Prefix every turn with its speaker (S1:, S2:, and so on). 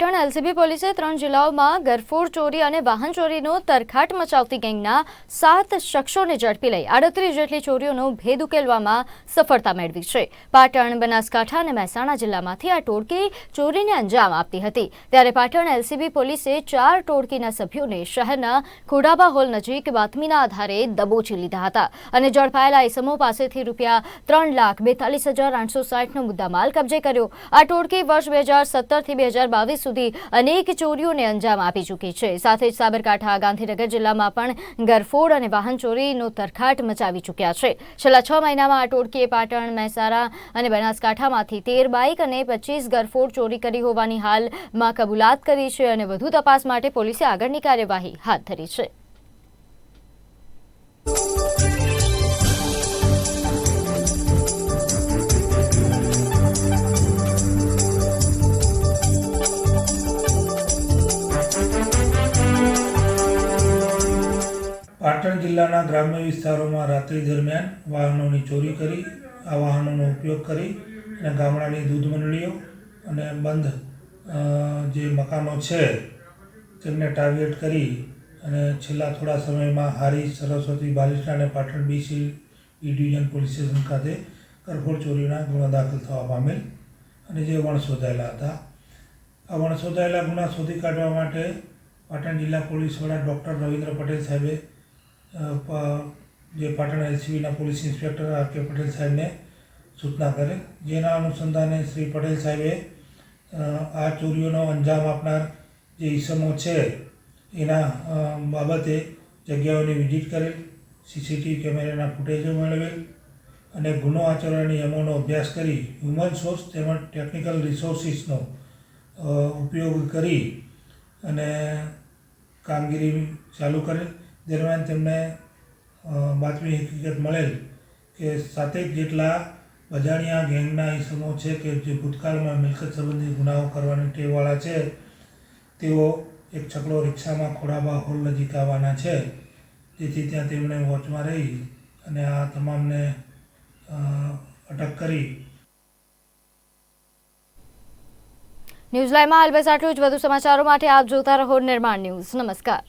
S1: Patan LCB પોલીસે ત્રણ જિલ્લાઓમાં ગરફોડ ચોરી અને વાહન ચોરીનો તરખાટ મચાવતી ગેંગના સાત શખ્સોને ઝડપી લઈ આડત્રીસ જેટલી ચોરીઓનો ભેદ ઉકેલવામાં સફળતા મેળવી છે. પાટણ, બનાસકાંઠા અને મહેસાણા જિલ્લામાંથી આ ટોળકી ચોરીને અંજામ આપતી હતી. ત્યારે પાટણ એલસીબી પોલીસે ચાર ટોળકીના સભ્યોને શહેરના ખોડાબા હોલ નજીક બાતમીના આધારે દબોચી લીધા હતા અને ઝડપાયેલા ઇસમો પાસેથી રૂપિયા ત્રણ લાખ બેતાલીસ હજાર આઠસો સાઠનો મુદ્દામાલ કબજે કર્યો. આ ટોળકી વર્ષ બે હજાર સત્તરથી બે હજાર બાવીસ સુધી અનેક ચોરીઓને અંજામ આપી ચૂકી છે. સાથે જ સાબરકાંઠા, ગાંધીનગર જિલ્લામાં પણ ગરફોડ અને વાહન ચોરીનો તરખાટ મચાવી ચૂક્યા છે. છેલ્લા છ મહિનામાં આ ટોળકીએ પાટણ, મહેસાણા અને બનાસકાંઠામાંથી તેર બાઇક અને પચીસ ગરફોડ ચોરી કરી હોવાની હાલમાં કબૂલાત કરી છે અને વધુ તપાસ માટે પોલીસે આગળની કાર્યવાહી હાથ ધરી છે.
S2: પાટણ જિલ્લાના ગ્રામ્ય વિસ્તારોમાં રાત્રિ દરમિયાન વાહનોની ચોરી કરી, આ વાહનોનો ઉપયોગ કરી અને ગામડાની દૂધ મંડળીઓ અને બંધ જે મકાનો છે, તેમને ટાર્ગેટ કરી અને છેલ્લા થોડા સમયમાં હારી સરસ્વતી બાલિસ્ટા અને Patan B C B division police station ખાતે કરફોડ ચોરીના ગુના દાખલ થવા પામેલ અને જે વણ શોધાયેલા હતા. આ વણ શોધાયેલા ગુના શોધી કાઢવા માટે પાટણ જિલ્લા પોલીસ વડા ડૉક્ટર રવિન્દ્ર પટેલ સાહેબે જે Patan એલસીબીના police inspector R K Patel સાહેબને સૂચના કરે. જેના અનુસંધાને શ્રી પટેલ સાહેબે આ ચોરીઓનો અંજામ આપનાર જે ઈસમો છે, એના બાબતે જગ્યાઓની વિઝિટ કરેલ, સીસીટીવી કેમેરાના ફૂટેજો મેળવેલ અને ગુનો આચરણની નિયમોનો અભ્યાસ કરી હ્યુમન સોર્સ તેમજ ટેકનિકલ રિસોર્સિસનો ઉપયોગ કરી અને કામગીરી ચાલુ કરેલ. દરમિયાન તેમને બાતમી હકીકત મળેલ કે સાતેક જેટલા બજાણિયા ગેંગના ઇસમો છે કે જે ભૂતકાળમાં મિલકત સંબંધી ગુનાઓ કરવાની ટેવવાળા છે, તેઓ એક છકડો રિક્ષામાં ખોડાબા હોલ નજીક આવવાના છે. જેથી ત્યાં તેમણે વોચમાં રહી અને આ તમામને અટક કરી.
S1: ન્યૂઝ લાઈવમાં હાલ બસ આટલું જ. વધુ સમાચારો માટે આપ જોતા રહો નિર્માણ ન્યૂઝ. નમસ્કાર.